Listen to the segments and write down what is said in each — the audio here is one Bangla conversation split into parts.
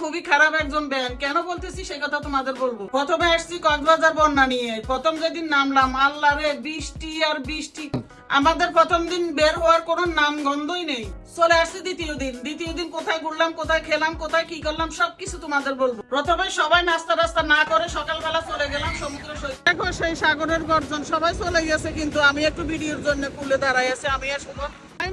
খুবই খারাপ একজন ব্যান কেন বলতেছি? সে কথা তোমাদের বলব। প্রথমে আসছি কক্সবাজার বন্যা নিয়ে। প্রথম যেদিন নামলাম, আল্লাহ রে, বৃষ্টি আর বৃষ্টি। আমাদের প্রথম দিন বের হওয়ার কোনো নাম গন্ধই নেই। চলে আসছি দ্বিতীয় দিন। দ্বিতীয় দিন কোথায় ঘুরলাম, কোথায় খেলাম, কোথায় কি করলাম, সবকিছু তোমাদের বলব। প্রথমে সবাই নাস্তা রাস্তা না করে সকালবেলা চলে গেলাম সমুদ্র সৈকত। দেখো সেই সাগরের গর্জন, সবাই চলে গেছে, কিন্তু আমি একটু ভিডিওর জন্য কুলে দাঁড়াই আছে। আমি আর শুভ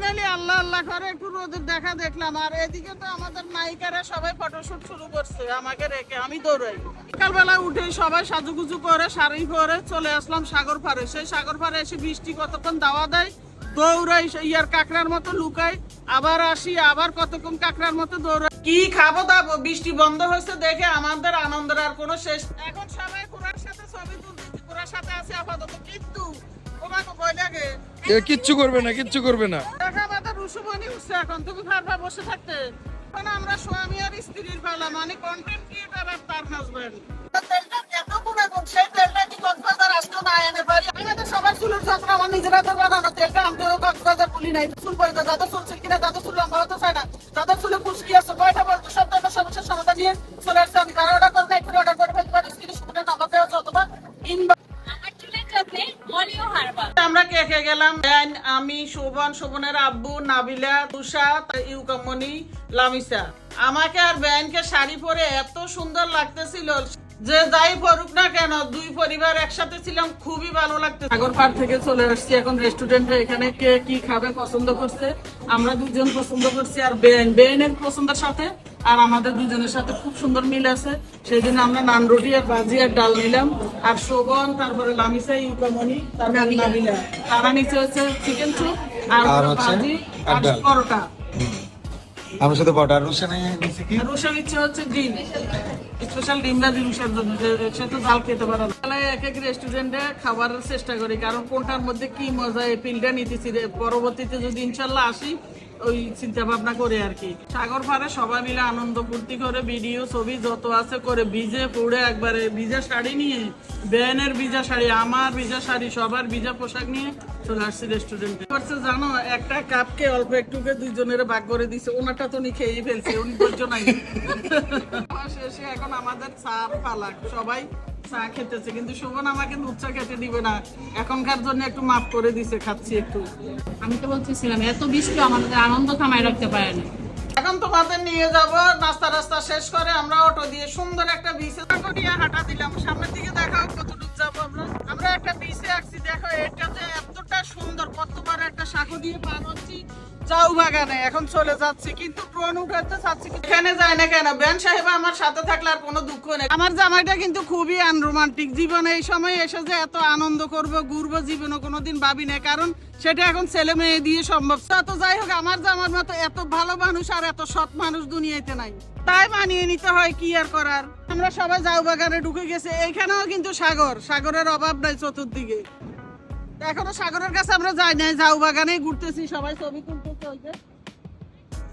ফাইনালি আল্লাহ আল্লাহ করে একটু রোদের দেখা দেখলাম। আর এদিকে তো আমাদের নায়িকারা সবাই ফটোশুট শুরু করছে। আমাকে রেখে আমি দৌড়াই। বিকালবেলা উঠে সবাই সাজুগুজু করে শাড়ি পরে চলে আসলাম সাগর পাড়ে। সেই সাগর পাড়ে এসে বৃষ্টি কতক্ষণ দাওয়া দেয়? দৌড়াই ইয়ার কাকড়ার মতো লুকাই। আবার আসি, আবার কতক্ষণ কাঁকড়ার মতো দৌড়াই। কি খাব দাবো? বৃষ্টি বন্ধ হয়েছে দেখে আমাদের আনন্দের আর কোনো শেষ এখন সবাই কুড়ার সাথে ছবি তুলতেছি কুড়ার সাথে আছে আপাতত। কিন্তু কিচ্ছু করবে না, কিচ্ছু করবে না। উঠছে এখন তুমি পারবা বসে থাকতে এখন আমরা স্বামী আর স্ত্রীর পালা মানে কন্টেন্ট ক্রিয়েটার আর তার হাজবেন্ড এত গুণ, সেই তেলটা কি না এনে পারি? সবার চুলের যত্ন আমার নিজের হাতে বানানো তেলটা তো বলি নাই। চুল পরিতে যাদের চুল ছিল কিনা, চুল লম্বা হতে না, খুশকি আছে, কয়টা সব ধরনের সমস্যার সমাধান নিয়ে চলে আসছে। আমি কারও order করি order করে পারি, এ number দেওয়া অথবা গেলাম। ব্যান, আমি শোভন শোভনের আব্বু নাবিলা তুষা ইউকামনি লামিসা। আমাকে আর ব্যানকে শাড়ি পরে এত সুন্দর লাগতেছিল যে যাই পড়ুক না কেন দুই পরিবার একসাথে ছিলাম খুবই ভালো লাগতে সাগর পাড় থেকে চলে আসছি এখন রেস্টুরেন্টে এখানে কে কি খাবে পছন্দ করছে আমরা দুজন পছন্দ করছি আর বেন বেনের পছন্দের সাথে আর আমাদের দুজনের সাথে খুব সুন্দর মিল আছে। সেই জন্য আমরা নান রুটি আর ভাজি আর ডাল নিলাম। আর শোভন তারপরে লামিসা ইউকামনি তারপরে নাবিলা তারা নিচে হচ্ছে চিকেন চুপ আর ভাজি আর আর পরোটা। আমি শুধু বর্ডার রোশনে নিছি কি? আর ইচ্ছে হচ্ছে ডিম। স্পেশাল ডিমটা রুশার জন্য সে তো ডাল খেতে পারে তাহলে এক এক রেস্টুরেন্টে খাবারের চেষ্টা করি, কারণ কোনটার মধ্যে কি মজা, এই ফিলটা নিতেছি। পরবর্তীতে যদি ইনশাল্লাহ আসি, ওই চিন্তা ভাবনা করে আর কি। সাগর পাড়ে সবাই মিলে আনন্দ ফুর্তি করে ভিডিও ছবি যত আছে করে, ভিজে পুড়ে একবারে ভিজা শাড়ি নিয়ে বেনের ভিজা শাড়ি, আমার ভিজা শাড়ি, সবার ভিজা পোশাক নিয়ে চলে আসছি রেস্টুরেন্টে জানো একটা কাপকে অল্প একটুকে দুইজনের ভাগ করে দিছে ওনারটা তো উনি খেয়েই ফেলছে উনি ধৈর্য নাই। শেষে এখন আমাদের চা পালা সবাই চা খেতেছে কিন্তু শোভন আমাকে দুধ চা খেতে দিবে না। এখনকার জন্য একটু মাফ করে দিছে খাচ্ছি একটু। আমি তো বলতেছিলাম এত বৃষ্টি আমাদের আনন্দ থামায় রাখতে পারে না। এখন তোমাদের নিয়ে যাব নাস্তা রাস্তা শেষ করে আমরা অটো দিয়ে সুন্দর একটা বিচে দিয়ে হাঁটা দিলাম সামনের এখন চলে যাচ্ছি, কিন্তু এখানে যায় না কেন? বেন সাহেব আমার সাথে থাকলে আর কোনো দুঃখ নেই। আমার জামাইটা কিন্তু খুবই আনরোমান্টিক জীবনে এই সময় এসে যে এত আনন্দ করব জীবনে কোনোদিন ভাবি না কারণ সেটা এখন ছেলে মেয়ে দিয়ে সম্ভব। তা যাই হোক, আমার জামার মতো এত ভালো মানুষ আর এত সৎ মানুষ দুনিয়াতে নাই। তাই মানিয়ে নিতে হয়, কি আর করার? আমরা সবাই যাও বাগানে ঢুকে গেছে। এইখানেও কিন্তু সাগর, সাগরের অভাব নাই চতুর্দিকে। এখনও সাগরের কাছে আমরা যাই নাই ঝাউ বাগানে ঘুরতেছি, সবাই ছবি তুলতেছে ওই যে।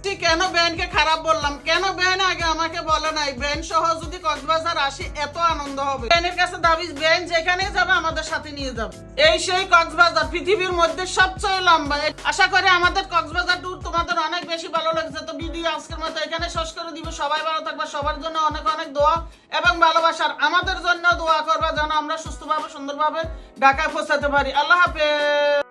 ঠিক কেন ব্যানকে খারাপ বললাম? কেন ব্যান আগে আমাকে বলে নাই? ব্যান সহ যদি কক্সবাজার আসি, এত আনন্দ হবে। ব্যানের কাছে দাবি ব্যান যেখানে যাবে, আমাদের সাথে নিয়ে যাবে। এই সেই কক্সবাজার, পৃথিবীর মধ্যে সবচেয়ে লম্বা। আশা করি আমাদের কক্সবাজার ট্যুর তোমাদের অনেক বেশি ভালো লাগছে। তো ভিডিও আজকের মতো এখানে শেষ করে দিব। সবাই ভালো থাকবে। সবার জন্য অনেক অনেক দোয়া এবং ভালোবাসার। আমাদের জন্য দোয়া করবা যেন আমরা সুস্থভাবে, সুন্দরভাবে ঢাকায় পৌঁছাতে পারি। আল্লাহ হাফেজ।